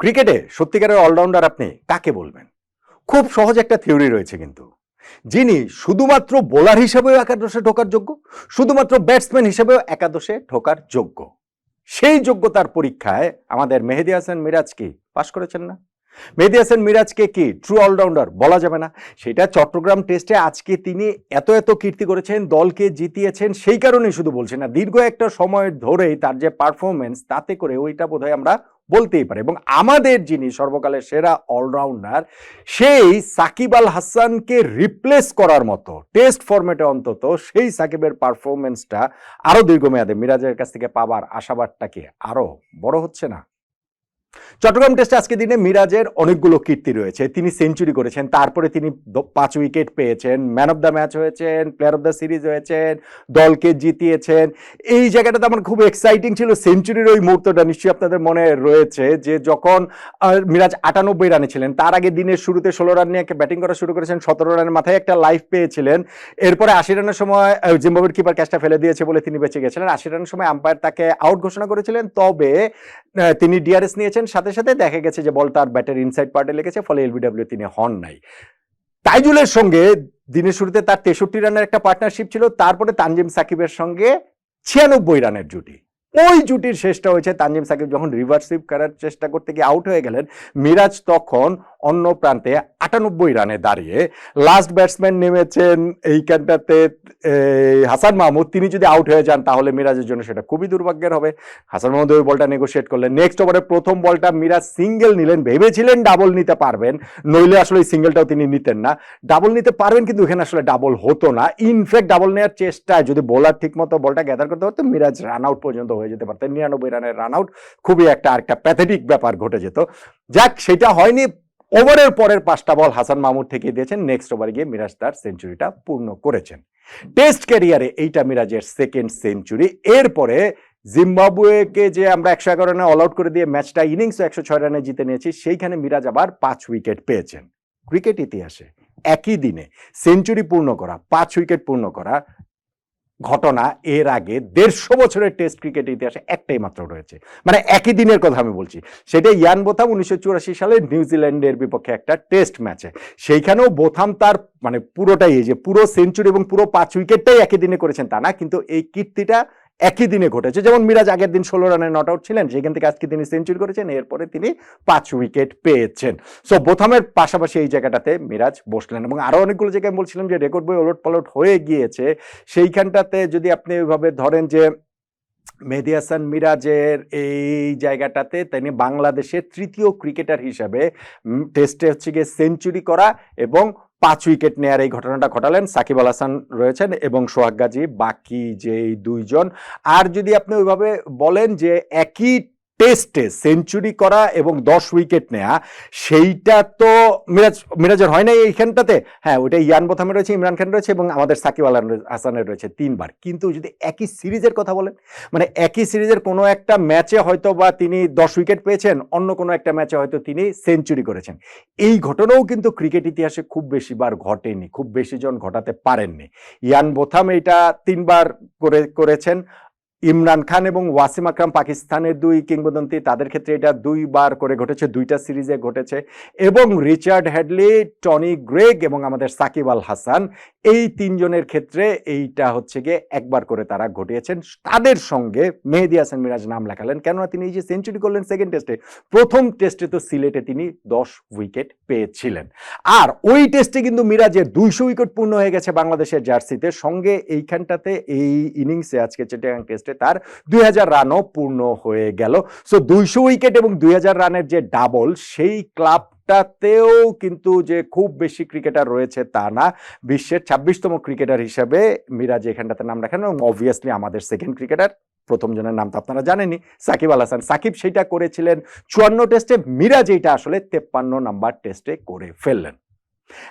ক্রিকেটে সত্যিকারের অলরাউন্ডার আপনি কাকে বলবেন? খুব সহজ একটা থিওরি রয়েছে কিন্তু। যিনি শুধুমাত্র বোলার হিসেবেও একাদশে ঢোকার যোগ্য, শুধুমাত্র ব্যাটসম্যান হিসেবেও একাদশে ঢোকার যোগ্য। সেই যোগ্যতার পরীক্ষায় আমাদের মেহেদি হাসান মিরাজ কি পাশ করেছেন না? মেহেদি হাসান মিরাজকে কি ট্রু অলরাউন্ডার বলা যাবে না? সেটা চট্টগ্রাম টেস্টে আজকে তিনি এত এত কীর্তি করেছেন, দলকে জিতিয়েছেন, সেই কারণেই শুধু বলছেন না, দীর্ঘ একটা সময় ধরেই তার যে পারফরমেন্স তাতে করে ওইটা বোধহয় আমরা বলতেই পারে। এবং আমাদের যিনি সর্বকালের সেরা অলরাউন্ডার সেই সাকিব আল হাসানকে রিপ্লেস করার মতো টেস্ট ফর্মেটে অন্তত সেই সাকিবের পারফরমেন্সটা আরও দীর্ঘমেয়াদে মিরাজের কাছ থেকে পাবার আশাবাদটাকে আরও বড় হচ্ছে না? চট্টগ্রাম টেস্টে আজকে দিনে মিরাজের অনেকগুলো কীর্তি রয়েছে। তিনি সেঞ্চুরি করেছেন, তারপরে তিনি পাঁচ উইকেট পেয়েছেন, ম্যান অফ দ্য ম্যাচ হয়েছেন, প্লেয়ার অফ দ্য সিরিজ হয়েছেন, দলকে জিতিয়েছেন। এই জায়গাটাতে আমার খুব এক্সাইটিং ছিল সেঞ্চুরির ওই মুহূর্তটা, নিশ্চয়ই আপনাদের মনে রয়েছে যে যখন মিরাজ আটানব্বই রানে ছিলেন, তার আগে দিনের শুরুতে ষোলো রান নিয়ে ব্যাটিং করা শুরু করেছেন, সতেরো রানের মাথায় একটা লাইফ পেয়েছিলেন। এরপরে আশি রানের সময় জিম্বাবের কিপার ক্যাচটা ফেলে দিয়েছে বলে তিনি বেঁচে গেছিলেন। আশি রানের সময় আম্পায়ার তাকে আউট ঘোষণা করেছিলেন। তবে তিনি ডিআরএস নিয়েছেন সাথে সাথে দেখা গেছে যে বল তার ব্যাটের ইনসাইড পার্টে লেগেছে, ফলে এলবিডব্লিউ তিনি হন নাই। তাইজুলের সঙ্গে দিনের শুরুতে তার তেষট্টি রানের একটা পার্টনারশিপ ছিল, তারপরে তানজিম সাকিবের সঙ্গে ছিয়ানব্বই রানের জুটি। ওই জুটির শেষটা হয়েছে, তানজিম সাকিব যখন রিভার্স সুইপ করার চেষ্টা করতে গিয়ে আউট হয়ে গেলেন, মিরাজ তখন অন্য প্রান্তে আটানব্বই রানে দাঁড়িয়ে লাস্ট ব্যাটসম্যান নেমেছেন এইখানটাতে এই, হাসান মাহমুদ। তিনি যদি আউট হয়ে যান তাহলে মিরাজের জন্য সেটা খুবই দুর্ভাগ্যের হবে। হাসান মাহমুদ ওই বলটা নেগোশিয়েট করলেন। নেক্সট ওভারে প্রথম বলটা মিরাজ সিঙ্গেল নিলেন। ভেবেছিলেন ডাবল নিতে পারবেন নইলে আসলে সিঙ্গেলটাও তিনি নিতেন না। ডাবল নিতে পারবেন কিন্তু এখানে আসলে ডাবল হতো না। ইনফ্যাক্ট ডাবল নেওয়ার চেষ্টায় যদি বোলার ঠিক মতো বলটা গ্যাদার করতে পারতো মিরাজ রান আউট পর্যন্ত হয়ে যেতে পারতেন। নিরানব্বই রানের রান আউট খুবই একটা আরেকটা প্যাথেটিক ব্যাপার ঘটে যেত। যাক সেটা হয়নি। ওভারের পরের পাঁচটা বল হাসান মাহমুদ থেকে দিয়েছেন। নেক্সট ওভারে গিয়ে মিরাজ তার সেঞ্চুরিটা পূর্ণ করেছেন। টেস্ট ক্যারিয়ারে এইটা মিরাজের সেকেন্ড সেঞ্চুরি এরপরে জিম্বাবুয়েকে যে আমরা একশো এগারো রানে অল আউট করে দিয়ে ম্যাচটা ইনিংস একশো ছয় রানে জিতে নিয়েছি, সেইখানে মিরাজ আবার পাঁচ উইকেট পেয়েছেন। ক্রিকেট ইতিহাসে একই দিনে সেঞ্চুরি পূর্ণ করা, পাঁচ উইকেট পূর্ণ করা ঘটনা এর আগে দেড়শো বছরের টেস্ট ক্রিকেট ইতিহাসে একটাই মাত্র রয়েছে। মানে একই দিনের কথা আমি বলছি। সেটা ইয়ান বোথাম উনিশশো চুরাশি সালে নিউজিল্যান্ডের বিপক্ষে একটা টেস্ট ম্যাচে। সেইখানেও বোথাম তার মানে পুরোটাই এই যে পুরো সেঞ্চুরি এবং পুরো পাঁচ উইকেটটাই একই দিনে করেছেন তা না, কিন্তু এই কীর্তিটা একই দিনে ঘটেছে। যেমন মিরাজ আগের দিন ষোলো রানে নট আউট ছিলেন সেখান থেকে আজকে তিনি সেঞ্চুরি করেছেন, এরপরে তিনি পাঁচ উইকেট পেয়েছেন। সো বোথামের পাশাপাশি এই জায়গাটাতে মিরাজ বসলেন এবং আরও অনেকগুলো জায়গায় বলছিলাম যে রেকর্ড বই ওলট পালট হয়ে গিয়েছে। সেইখানটাতে যদি আপনি ওইভাবে ধরেন যে মেহেদি হাসান মিরাজের এই জায়গাটাতে তিনি বাংলাদেশের তৃতীয় ক্রিকেটার হিসাবে টেস্টে হচ্ছে গিয়ে সেঞ্চুরি করা এবং পাঁচ উইকেট নেয়ার এই ঘটনাটা ঘটালেন সাকিব আল হাসান রয়েছেন এবং সোহাগ গাজী, বাকি যে দুইজন। আর যদি আপনি ওইভাবে বলেন যে একই টেস্টে সেঞ্চুরি করা এবং দশ উইকেট নেয়া, সেইটা তো মিরাজ, মিরাজের হয় না এইখানটাতে? হ্যাঁ ওইটা ইয়ান বোথামের রয়েছে, ইমরান খান রয়েছে এবং আমাদের সাকিব আল হাসানের রয়েছে তিনবার। কিন্তু যদি একই সিরিজের কথা বলেন মানে একই সিরিজের কোনো একটা ম্যাচে হয়তো বা তিনি দশ উইকেট পেয়েছেন, অন্য কোনো একটা ম্যাচে হয়তো তিনি সেঞ্চুরি করেছেন। এই ঘটনাও কিন্তু ক্রিকেট ইতিহাসে খুব বেশি বার ঘটেনি, খুব বেশি জন ঘটাতে পারেননি। ইয়ান বোথাম এটা তিনবার করে করেছেন ইমরান খান এবং ওয়াসিম আকরাম পাকিস্তানের দুই কিংবদন্তি, তাদের ক্ষেত্রে এটা দুইবার করে ঘটেছে, দুইটা সিরিজে ঘটেছে। এবং রিচার্ড হ্যাডলি টনি গ্রেগ এবং আমাদের সাকিব আল হাসান এই তিনজনের ক্ষেত্রে এইটা হচ্ছে গিয়ে একবার করে তারা ঘটিয়েছেন। তাদের সঙ্গে মেহেদি হাসান মিরাজ নাম লেখালেন। কেননা তিনি এই যে সেঞ্চুরি করলেন সেকেন্ড টেস্টে প্রথম টেস্টে তো সিলেটে তিনি দশ উইকেট পেয়েছিলেন। আর ওই টেস্টে কিন্তু মিরাজের দুইশো উইকেট পূর্ণ হয়ে গেছে বাংলাদেশের জার্সিতে। সঙ্গে এইখানটাতে এই ইনিংসে আজকে চিটাগাং টেস্টে তার দুই হাজার রানও পূর্ণ হয়ে গেল। সো দুইশো উইকেট এবং দুই হাজার রানের যে ডাবল সেই ক্লাবটাতেও কিন্তু যে খুব বেশি ক্রিকেটার রয়েছে তা না। বিশ্বের ছাব্বিশতম ক্রিকেটার হিসেবে মিরাজ এখানটাতে নাম রাখেন এবং অবভিয়াসলি আমাদের সেকেন্ড ক্রিকেটার প্রথম জনের নাম তো আপনারা জানেনই, সাকিব আল হাসান। সাকিব সেটা করেছিলেন, চুয়ান্ন টেস্টে মিরাজ এইটা আসলে তেপ্পান্ন নাম্বার টেস্টে করে ফেললেন।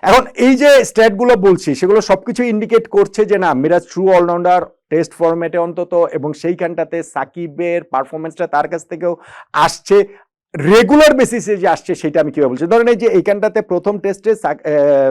এখন এই যে স্ট্যাটগুলো বলছি, সেগুলো সবকিছু ইন্ডিকেট করছে যে না, মিরাজ ট্রু অলরাউন্ডার টেস্ট ফরম্যাটে অন্তত এবং সেইখানটাতে সাকিবের পারফরমেন্সটা তার কাছ থেকেও আসছে। রেগুলার বেসিসে যে আসছে, সেটা আমি কীভাবে বলছি? ধরেন এই যে এইখানটাতে প্রথম টেস্টে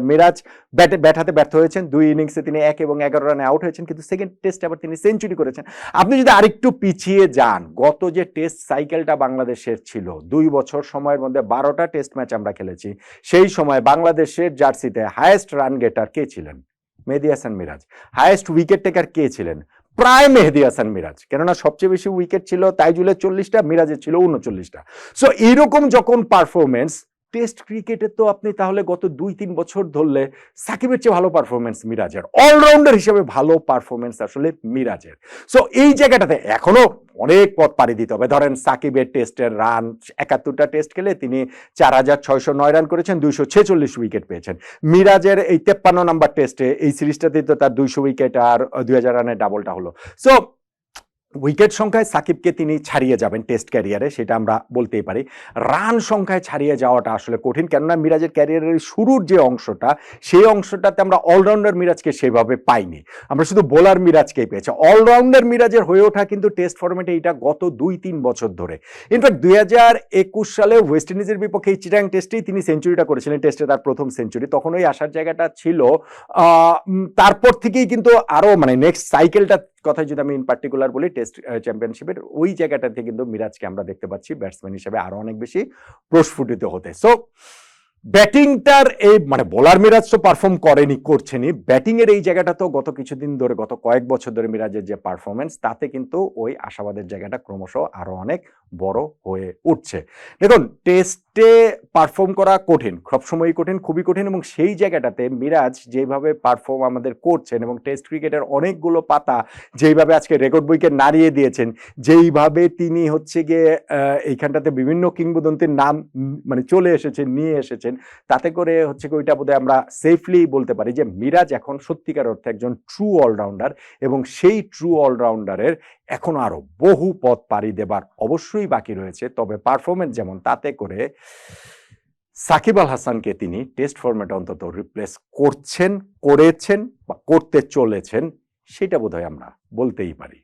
মিরাজ ব্যাটে ব্যাট ব্যর্থ হয়েছেন, দুই ইনিংসে তিনি এক এবং এগারো রানে আউট হয়েছেন, কিন্তু সেকেন্ড টেস্টে আবার তিনি সেঞ্চুরি করেছেন। আপনি যদি আরেকটু পিছিয়ে যান, গত যে টেস্ট সাইকেলটা বাংলাদেশের ছিল, দুই বছর সময়ের মধ্যে বারোটা টেস্ট ম্যাচ আমরা খেলেছি, সেই সময় বাংলাদেশের জার্সিতে হায়েস্ট রান গেটার কে ছিলেন? Mehedi Hasan Miraz. Highest wicket taker কে ছিলেন? প্রায় মেহেদি হাসান মিরাজ। কেননা সবচেয়ে বেশি উইকেট ছিল তাইজুলের চল্লিশটা, মিরাজের ছিল উনচল্লিশটা। সো এইরকম যখন পারফরমেন্স টেস্ট ক্রিকেটে তো আপনি তাহলে গত দুই, তিন বছর ধরলে সাকিবের চেয়ে ভালো পারফরমেন্স মিরাজের। অলরাউন্ডার হিসেবে ভালো পারফরমেন্স আসলে মিরাজের। সো এই জায়গাটাতে এখনও অনেক পথ পাড়ি দিতে হবে। ধরেন সাকিবের টেস্টের রান একাত্তরটা টেস্ট খেলে তিনি চার হাজার ছয়শো নয় রান করেছেন, দুইশো ছেচল্লিশ উইকেট পেয়েছেন। মিরাজের এই তেপ্পান্ন নাম্বার টেস্টে এই সিরিজটাতে তো তার দুইশো উইকেট আর দুই হাজার রানের ডাবলটা হলো। সো উইকেট সংখ্যায় সাকিবকে তিনি ছাড়িয়ে যাবেন টেস্ট ক্যারিয়ারে, সেটা আমরা বলতেই পারি। রান সংখ্যায় ছাড়িয়ে যাওয়াটা আসলে কঠিন, কেননা মিরাজের ক্যারিয়ারের শুরুর যে অংশটা, সেই অংশটাতে আমরা অলরাউন্ডার মিরাজকে সেভাবে পাইনি। আমরা শুধু বোলার মিরাজকেই পেয়েছি। অলরাউন্ডার মিরাজের হয়ে ওঠা কিন্তু টেস্ট ফর্মেটে এটা গত দুই, তিন বছর ধরে। ইনফ্যাক্ট দুই হাজার একুশ সালে ওয়েস্ট ইন্ডিজের বিপক্ষে এই চিটাং টেস্টেই তিনি সেঞ্চুরিটা করেছিলেন, টেস্টে তার প্রথম সেঞ্চুরি। তখন ওই আসার জায়গাটা ছিল তারপর থেকেই কিন্তু আরও মানে নেক্সট সাইকেলটা কথা যদি আমি ইন পার্টিকুলার বলি টেস্ট চ্যাম্পিয়নশিপের ওই জায়গাটাতে কিন্তু মিরাজকে আমরা দেখতে পাচ্ছি ব্যাটসম্যান হিসেবে আরও অনেক বেশি প্রস্ফুটিত হতে। সো ব্যাটিংটার এই মানে বোলার মিরাজ তো পারফর্ম করেনি, করছেনি। ব্যাটিং এর এই জায়গাটা তো গত কিছুদিন ধরে, গত কয়েক বছর ধরে মিরাজের যে পারফরমেন্স তাতে কিন্তু ওই আশাবাদের জায়গাটা ক্রমশ আরও অনেক বড় হয়ে উঠছে। দেখুন টেস্টে পারফর্ম করা কঠিন, সবসময়ই কঠিন, খুবই কঠিন এবং সেই জায়গাটাতে মিরাজ যেভাবে পারফর্ম আমাদের করছেন এবং টেস্ট ক্রিকেটের অনেকগুলো পাতা যেইভাবে আজকে রেকর্ড বইকে নাড়িয়ে দিয়েছেন, যেইভাবে তিনি হচ্ছে গিয়ে এইখানটাতে বিভিন্ন কিংবদন্তির নাম মানে চলে এসেছেন নিয়ে এসেছেন তাতে করে হচ্ছে ওইটা বোধহয় আমরা সেফলি বলতে পারি যে মিরাজ এখন সত্যিকার অর্থে একজন ট্রু অলরাউন্ডার এবং সেই ট্রু অলরাউন্ডারের এখনও আরও বহু পথ পাড়ি দেবার অবশ্যই বাকি রয়েছে। তবে পারফরমেন্স যেমন তাতে করে সাকিব আল হাসানকে তিনি টেস্ট ফরম্যাটে অন্তত রিপ্লেস করছেন, করেছেন বা করতে চলেছেন, সেটা বোধহয় আমরা বলতেই পারি।